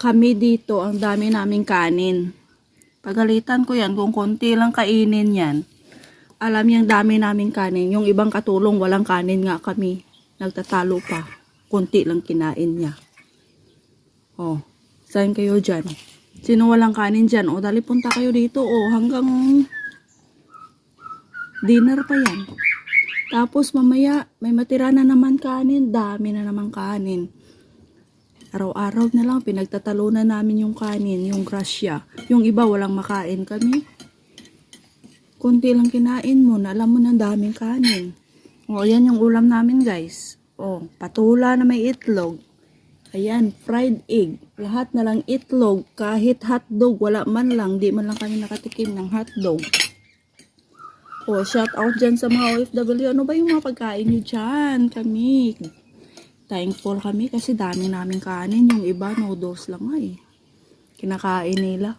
kami dito, ang dami naming kanin. Pagalitan ko yan, kung konti lang kainin yan, alam niyang dami naming kanin. Yung ibang katulong, walang kanin nga kami. Nagtatalo pa. Konti lang kinain niya. Oh, saan kayo dyan? Sino walang kanin dyan? O, dali punta kayo dito. O, hanggang dinner pa yan. Tapos mamaya, may matira na naman kanin. Dami na naman kanin. Araw-araw na lang, pinagtatalunan namin yung kanin, yung grasya. Yung iba, walang makain kami. Kunti lang kinain mo, na alam mo na daming kanin. O, yan yung ulam namin, guys. O, patula na may itlog. Ayan, fried egg. Lahat na lang itlog, kahit hotdog, wala man lang, di man lang kami nakatikim ng hotdog. O, shout out dyan sa mga OFW. Ano ba yung mga pagkain nyo dyan? Kami, thankful kami kasi dami namin kanin. Yung iba, noodles lang nga eh. Kinakain nila.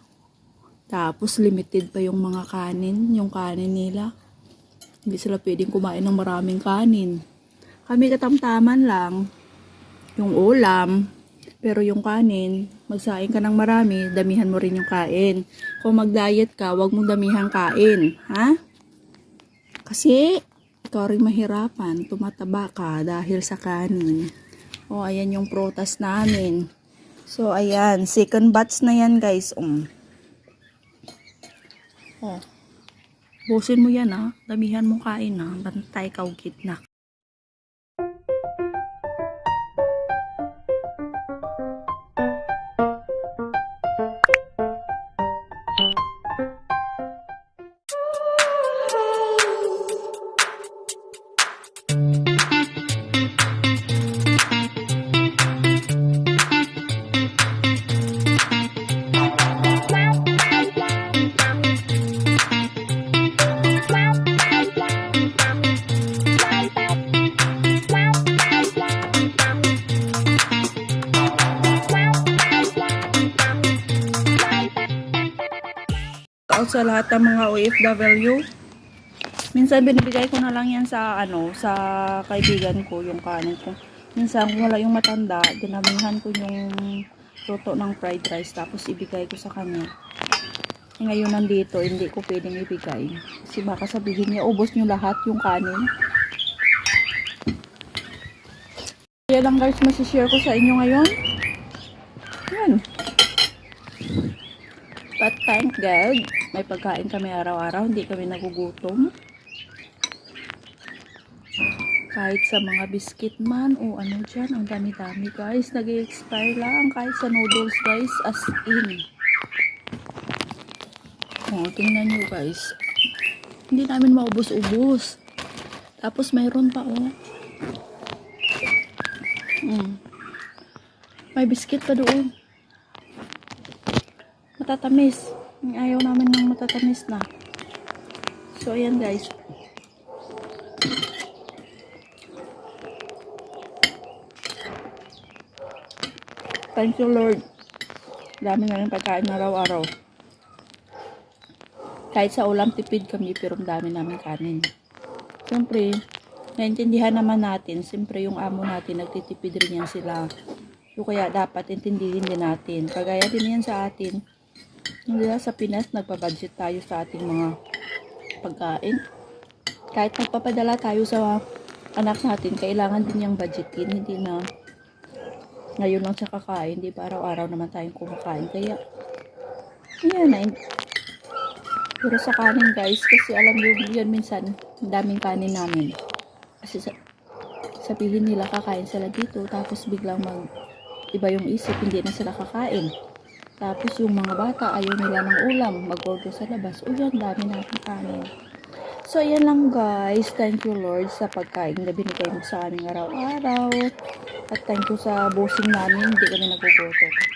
Tapos, limited pa yung mga kanin, yung kanin nila. Hindi sila pwedeng kumain ng maraming kanin. Kami katamtaman lang, yung ulam, pero yung kanin, magsaing ka ng marami, damihan mo rin yung kain. Kung mag-diet ka, wag mong damihan kain. Ha? Kasi, ikaw rin mahirapan, tumataba ka dahil sa kanin. O, ayan yung protas namin. So, ayan, second batch na yan, guys. Um. O, busin mo yan, ha. Damihan mo kain, ha. Bantay ka o out sa lahat ng mga OFW. Minsan binibigay ko na lang yan sa ano, sa kaibigan ko yung kanin ko. Minsan wala yung matanda, dinamihan ko yung luto ng fried rice tapos ibigay ko sa kanya. Eh, ngayon nandito, hindi ko pwedeng ibigay. Kasi baka sabihin niya, ubos niyo lahat yung kanin. Kaya lang guys, masishare ko sa inyo ngayon. Yan. But thank God, may pagkain kami araw-araw, hindi kami nagugutom. Kahit sa mga biscuit man o ano dyan, ang dami-dami guys. nag expire lang kahit sa noodles guys, as in. O, tingnan nyo guys. Hindi namin maubos-ubos. Tapos mayroon pa oh. Mm. May biscuit pa doon matatamis. Ayaw namin ng matatamis na. So, ayan guys. Thank you Lord. Dami na rin pagkain araw-araw. Kahit sa ulam tipid kami, pero dami namin kanin. Siyempre, naintindihan naman natin, siyempre yung amo natin, nagtitipid rin yan sila. So, kaya dapat intindihin din natin. Kagaya din yan sa atin. Na sa Pinas, nagpa-budget tayo sa ating mga pagkain. Kahit nagpapadala tayo sa anak natin, kailangan din yung budgetin. Hindi na ngayon lang siya kakain. Di ba araw-araw naman tayong kumakain. Kaya, yan na. Pero sa kanin guys, kasi alam nyo yun minsan, daming kanin namin. Kasi sa, sabihin nila kakain sila dito, tapos biglang mag iba yung isip, hindi na sila kakain. Tapos yung mga bata, ayaw nila ng ulam, mag-order sa labas. O yan, dami natin kanin. So, ayan lang guys. Thank you Lord sa pagkain na binigay mo sa aming araw-araw. At thank you sa bossing namin, hindi kami nagugutom.